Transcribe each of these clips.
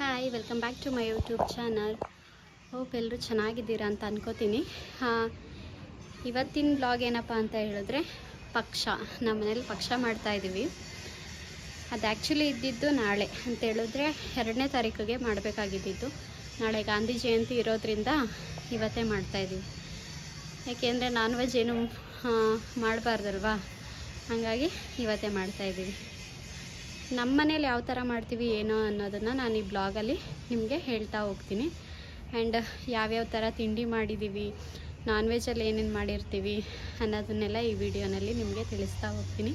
Hi welcome back to my YouTube channel hope ಎಲ್ಲರೂ ಚೆನ್ನಾಗಿದ್ದೀರಾ ಅಂತ ಅನ್ಕೋತೀನಿ. ಇವತ್ತಿನ ಬ್ಲಾಗ್ ಏನಪ್ಪ ಅಂತ ಹೇಳಿದ್ರೆ ಪಕ್ಷ. ನಮ್ಮ ಮನೇಲಿ ಪಕ್ಷ ಮಾಡ್ತಾಯಿದ್ದೀವಿ ಅದು ಆ್ಯಕ್ಚುಲಿ ಇದ್ದಿದ್ದು ನಾಳೆ ಅಂತ ಹೇಳಿದ್ರೆ ಎರಡನೇ ತಾರೀಕಿಗೆ ಮಾಡಬೇಕಾಗಿದ್ದಿದ್ದು. ನಾಳೆ ಗಾಂಧಿ ಜಯಂತಿ ಇರೋದ್ರಿಂದ ಇವತ್ತೇ ಮಾಡ್ತಾಯಿದ್ದೀವಿ ಯಾಕೆಂದರೆ ನಾನ್ ವೆಜ್ ಏನು ಮಾಡಬಾರ್ದಲ್ವಾ? ಹಾಗಾಗಿ ಇವತ್ತೇ ಮಾಡ್ತಾಯಿದ್ದೀವಿ ನಮ್ಮ ಮನೇಲಿ ಯಾವ ಥರ ಮಾಡ್ತೀವಿ, ಏನೋ ಅನ್ನೋದನ್ನು ನಾನು ಈ ಬ್ಲಾಗಲ್ಲಿ ನಿಮಗೆ ಹೇಳ್ತಾ ಹೋಗ್ತೀನಿ. ಆ್ಯಂಡ್ ಯಾವ್ಯಾವ ಥರ ತಿಂಡಿ ಮಾಡಿದ್ದೀವಿ ನಾನ್ ವೆಜ್ಜಲ್ಲಿ ಏನೇನು ಮಾಡಿರ್ತೀವಿ ಅನ್ನೋದನ್ನೆಲ್ಲ ಈ ವಿಡಿಯೋನಲ್ಲಿ ನಿಮಗೆ ತಿಳಿಸ್ತಾ ಹೋಗ್ತೀನಿ.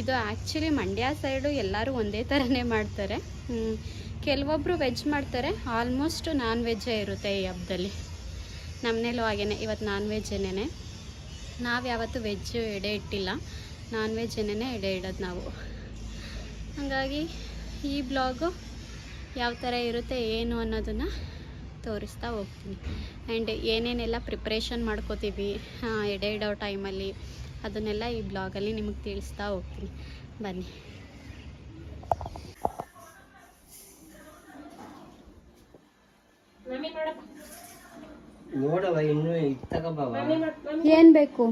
ಇದು ಆ್ಯಕ್ಚುಲಿ ಮಂಡ್ಯ ಸೈಡು ಎಲ್ಲರೂ ಒಂದೇ ಥರನೇ ಮಾಡ್ತಾರೆ. ಕೆಲವೊಬ್ಬರು ವೆಜ್ ಮಾಡ್ತಾರೆ ಆಲ್ಮೋಸ್ಟ್ ನಾನ್ ವೆಜ್ಜೇ ಇರುತ್ತೆ ಈ ಹಬ್ಬದಲ್ಲಿ ನಮ್ಮನೇಲೂ ಹಾಗೇನೆ, ಇವತ್ತು ನಾನ್ ವೆಜ್ಜೇನೆ ನಾವು ಯಾವತ್ತೂ ವೆಜ್ ಎಡೆ ಇಟ್ಟಿಲ್ಲ ನಾನ್ ವೆಜ್ ಏನೇ ಎಡೆ ಇಡೋದು ನಾವು. ಹಾಗಾಗಿ ಈ ಬ್ಲಾಗು ಯಾವ ಥರ ಇರುತ್ತೆ ಏನು ಅನ್ನೋದನ್ನು ತೋರಿಸ್ತಾ ಹೋಗ್ತೀನಿ. ಆ್ಯಂಡ್ ಏನೇನೆಲ್ಲ ಪ್ರಿಪ್ರೇಷನ್ ಮಾಡ್ಕೋತೀವಿ ಎಡೆ ಇಡೋ ಟೈಮಲ್ಲಿ ಅದನ್ನೆಲ್ಲ ಈ ಬ್ಲಾಗಲ್ಲಿ ನಿಮಗೆ ತಿಳಿಸ್ತಾ ಹೋಗ್ತೀನಿ. ಬನ್ನಿ. ನೋಡವ ಇನ್ನು ಏನು ಬೇಕು?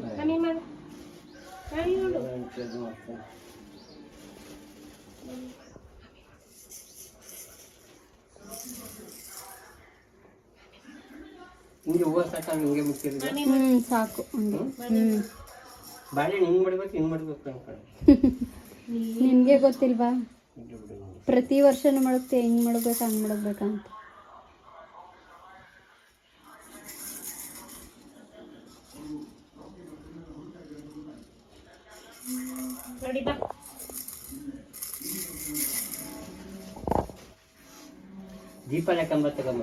ಹಿಂಗೆ ಹೂವು ಸಾಕ ಹಿಂಗೆ ಮುಚ್ಚಿದ್ರೆ ಹ್ಞೂ ಸಾಕು. ಹ್ಞೂ ಬಾಳೆಹಣ್ಣು ಹಿಂಗೆ ಮಾಡ್ಬೇಕು ಹಿಂಗೆ ಮಾಡ್ಬೇಕು ಅನ್ಕೊಂಡು ನಿನಗೆ ಗೊತ್ತಿಲ್ವಾ? ಪ್ರತಿ ವರ್ಷನೂ ಮಾಡುತ್ತೆ ಹೆಂಗೆ ಮಾಡ್ಬೇಕು ಹಂಗೆ ಮಾಡ್ಬೇಕಂತ ದೀಪ ಕಂಬ ತಗೊಂಬ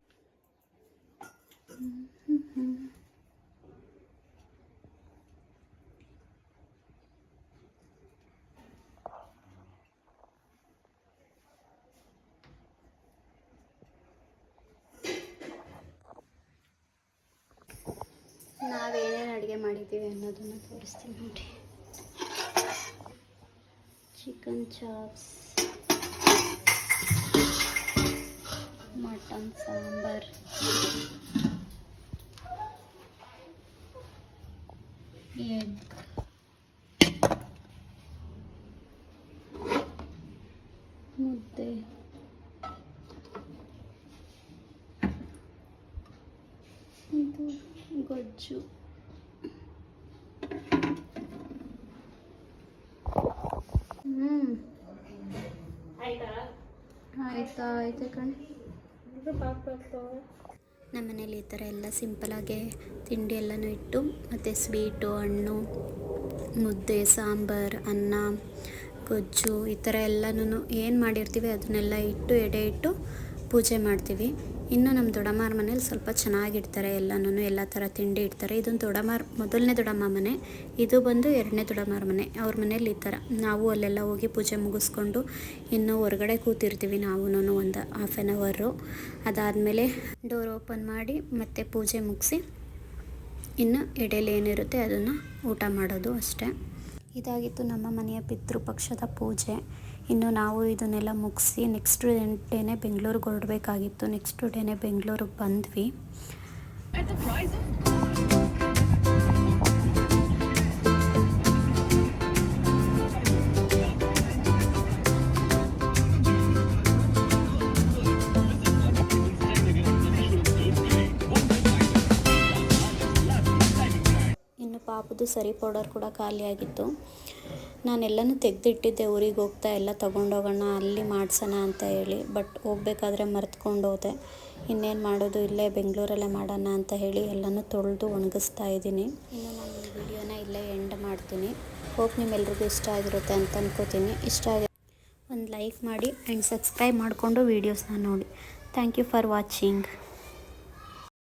ನಾವೇನೇನು ಅಡುಗೆ ಮಾಡಿದ್ದೀವಿ ಅನ್ನೋದನ್ನು ತೋರಿಸ್ತೀನಿ ನೋಡಿ. Chicken chops mutton sambar egg ಮುದ್ದೆ ಇದು ಗೊಜ್ಜು ಹ್ಞೂ ಆಯ್ತಾ ಆಯ್ತು ಕಣೆ ನಮ್ಮ ಮನೇಲಿ ಈ ಥರ ಎಲ್ಲ ಸಿಂಪಲಾಗೆ ತಿಂಡಿ ಎಲ್ಲನೂ ಇಟ್ಟು, ಮತ್ತು ಸ್ವೀಟು, ಹಣ್ಣು, ಮುದ್ದೆ, ಸಾಂಬಾರು, ಅನ್ನ, ಗೊಜ್ಜು ಈ ಥರ ಎಲ್ಲನೂ ಏನು ಮಾಡಿರ್ತೀವಿ ಅದನ್ನೆಲ್ಲ ಇಟ್ಟು ಎಡೆ ಇಟ್ಟು ಪೂಜೆ ಮಾಡ್ತೀವಿ. ಇನ್ನು ನಮ್ಮ ದೊಡ್ಡಮ್ಮರ ಮನೇಲಿ ಸ್ವಲ್ಪ ಚೆನ್ನಾಗಿಡ್ತಾರೆ ಎಲ್ಲನೂ ಎಲ್ಲ ಥರ ತಿಂಡಿ ಇಡ್ತಾರೆ. ಇದೊಂದು ದೊಡ್ಡಮ್ಮರ, ಮೊದಲನೇ ದೊಡ್ಡಮ್ಮ ಮನೆ, ಇದು ಬಂದು ಎರಡನೇ ದೊಡ್ಡಮ್ಮರ ಮನೆ. ಅವ್ರ ಮನೇಲಿ ಈ ಥರ ನಾವು ಅಲ್ಲೆಲ್ಲ ಹೋಗಿ ಪೂಜೆ ಮುಗಿಸ್ಕೊಂಡು ಇನ್ನು ಹೊರಗಡೆ ಕೂತಿರ್ತೀವಿ ನಾವು ಒಂದು ಹಾಫ್ ಆನ್ ಅವರು ಅದಾದಮೇಲೆ ಡೋರ್ ಓಪನ್ ಮಾಡಿ ಮತ್ತೆ ಪೂಜೆ ಮುಗಿಸಿ ಇನ್ನು ಎಡೆಯಲ್ಲಿ ಏನಿರುತ್ತೆ ಅದನ್ನು ಊಟ ಮಾಡೋದು ಅಷ್ಟೇ. ಇದಾಗಿತ್ತು ನಮ್ಮ ಮನೆಯ ಪಿತೃಪಕ್ಷದ ಪೂಜೆ. ಇನ್ನು ನಾವು ಇದನ್ನೆಲ್ಲ ಮುಗಿಸಿ ನೆಕ್ಸ್ಟ್ ಡೇನೆ ಬೆಂಗಳೂರಿಗೆ ಹೊರಡಬೇಕಾಗಿತ್ತು. ನೆಕ್ಸ್ಟ್ ಡೇನೇ ಬೆಂಗಳೂರಿಗೆ ಬಂದ್ವಿ. ಪಾಪದು ಸರಿ ಪೌಡರ್ ಕೂಡ ಖಾಲಿಯಾಗಿತ್ತು ನಾನೆಲ್ಲನೂ ತೆಗೆದಿಟ್ಟಿದ್ದೆ, ಊರಿಗೆ ಹೋಗ್ತಾ ಎಲ್ಲ ತೊಗೊಂಡೋಗೋಣ, ಅಲ್ಲಿ ಮಾಡ್ಸೋಣ ಅಂತ ಹೇಳಿ. ಬಟ್ ಹೋಗ್ಬೇಕಾದ್ರೆ ಮರ್ತ್ಕೊಂಡು ಹೋದೆ ಇನ್ನೇನು ಮಾಡೋದು, ಇಲ್ಲೇ ಬೆಂಗಳೂರಲ್ಲೇ ಮಾಡೋಣ ಅಂತ ಹೇಳಿ ಎಲ್ಲನೂ ತೊಳೆದು ಒಣಗಿಸ್ತಾ ಇದ್ದೀನಿ. ಇನ್ನು ನಾನು ಈ ವಿಡಿಯೋನ ಇಲ್ಲೇ ಎಂಡ್ ಮಾಡ್ತೀನಿ. ಹೋಪ್ ನಿಮ್ಮೆಲ್ರಿಗೂ ಇಷ್ಟ ಆಗಿರುತ್ತೆ ಅಂತ ಅನ್ಕೋತೀನಿ. ಇಷ್ಟ ಆಗಿ ಒಂದು ಲೈಕ್ ಮಾಡಿ ಆ್ಯಂಡ್ ಸಬ್ಸ್ಕ್ರೈಬ್ ಮಾಡಿಕೊಂಡು ವೀಡಿಯೋಸ್ನ ನೋಡಿ. Thank you for watching